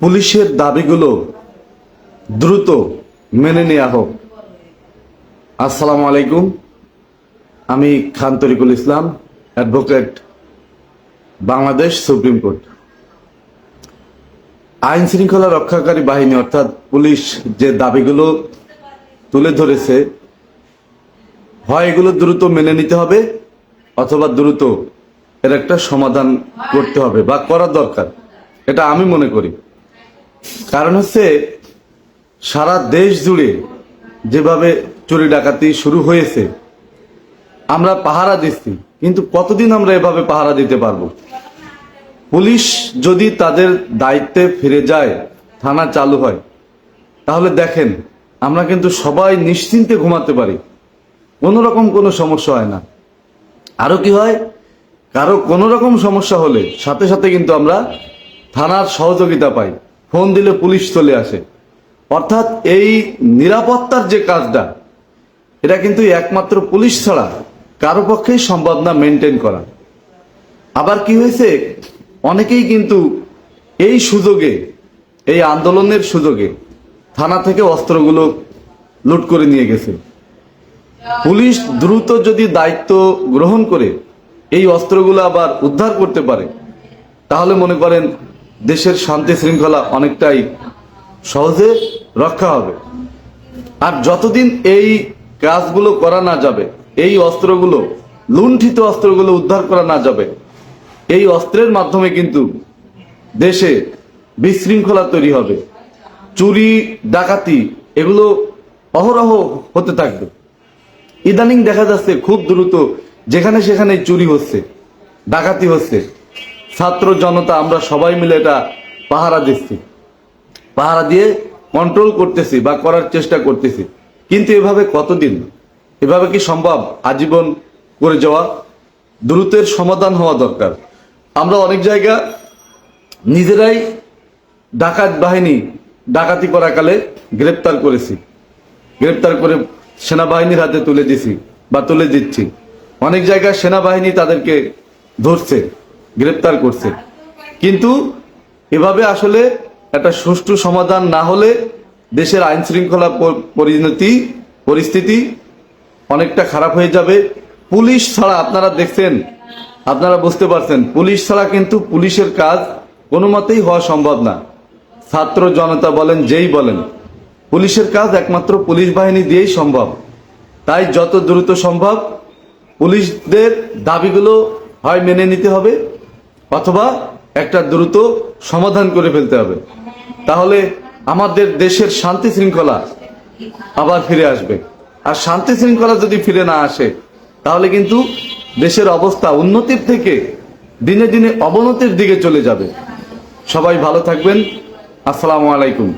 পুলিশের দাবিগুলো দ্রুত মেনে নেওয়া হোক। আসসালামু আলাইকুম। আমি Khan Tarikul Islam, advocate Bangladesh supreme court. আইন শৃঙ্খলা রক্ষাকারী বাহিনী, অর্থাৎ পুলিশ যে দাবিগুলো তুলে ধরেছে, হয় এগুলো দ্রুত মেনে নিতে হবে অথবা দ্রুত এর একটা সমাধান করতে হবে বা করা দরকার, এটা আমি মনে করি। কারণ হচ্ছে সারা দেশ জুড়ে যেভাবে চুরি ডাকাতি শুরু হয়েছে, আমরা পাহারা দিচ্ছি, কিন্তু কতদিন আমরা এভাবে পাহারা দিতে পারব? পুলিশ যদি তাদের দায়িত্বে ফিরে যায়, থানা চালু হয়, তাহলে দেখেন, আমরা কিন্তু সবাই নিশ্চিন্তে ঘুমাতে পারি। কোনো রকম কোনো সমস্যা হয় না। আরও কি হয়? কারও কোনো রকম সমস্যা হলে সাথে সাথে কিন্তু আমরা থানার সহযোগিতা পাই। ফোন দিলে পুলিশ চলে আসে। অর্থাৎ এই নিরাপত্তার যে কাজটা, এটা কিন্তু একমাত্র পুলিশ ছাড়া কারও পক্ষেই সম্ভব না মেনটেন করা। আবার কি হয়েছে, অনেকেই কিন্তু এই সুযোগে, এই আন্দোলনের সুযোগে থানা থেকে অস্ত্রগুলো লুট করে নিয়ে গেছে। পুলিশ দ্রুত যদি দায়িত্ব গ্রহণ করে, এই অস্ত্রগুলো আবার উদ্ধার করতে পারে, তাহলে মনে করেন দেশের শান্তি শৃঙ্খলা অনেকটাই সহজে রক্ষা হবে। আর যতদিন এই কাজগুলো করা না যাবে, এই অস্ত্রগুলো, লুণ্ঠিত অস্ত্রগুলো উদ্ধার করা না যাবে, এই অস্ত্রের মাধ্যমে কিন্তু দেশে বিশৃঙ্খলা তৈরি হবে। চুরি, ডাকাতি, এগুলো অহরহ হতে থাকবে। ইদানিং দেখা যাচ্ছে খুব দ্রুত যেখানে সেখানে চুরি হচ্ছে, ডাকাতি হচ্ছে। ছাত্র জনতা, আমরা সবাই মিলে এটা পাহারা দিচ্ছি। পাহারা দিয়ে কন্ট্রোল করতেছি বা করার চেষ্টা করতেছি। কিন্তু এভাবে কতদিন? এভাবে কি সম্ভব আজীবন করে যাওয়া? দ্রুতের সমাধান হওয়া দরকার। আমরা অনেক জায়গা নিজেরাই ডাকাত বাহিনী ডাকাতি করাকালে গ্রেপ্তার করেছি। গ্রেপ্তার করে সেনাবাহিনীর হাতে তুলে দিছি বা তুলে দিচ্ছি। অনেক জায়গায় সেনাবাহিনী তাদেরকে ধরছে। গ্রেপ্তার করছে। কিন্তু এভাবে আসলে একটা সুষ্ঠু সমাধান না হলে দেশের আইন শৃঙ্খলা পরিণতি, পরিস্থিতি অনেকটা খারাপ হয়ে যাবে। পুলিশ ছাড়া আপনারা দেখছেন, আপনারা বুঝতে পারছেন, পুলিশ ছাড়া কিন্তু পুলিশের কাজ কোনো মতেই হওয়া সম্ভব না। ছাত্র জনতা বলেন, যেই বলেন, পুলিশের কাজ একমাত্র পুলিশ বাহিনী দিয়েই সম্ভব। তাই যত দ্রুত সম্ভব পুলিশদের দাবিগুলো হয় মেনে নিতে হবে। অথবা একটা দ্রুত সমাধান করে ফেলতে হবে। তাহলে আমাদের দেশের শান্তি শৃঙ্খলা আবার ফিরে আসবে। আর শান্তি শৃঙ্খলা যদি ফিরে না আসে, তাহলে কিন্তু দেশের অবস্থা উন্নতির থেকে দিনে দিনে অবনতির দিকে চলে যাবে। সবাই ভালো থাকবেন। আসসালামু আলাইকুম।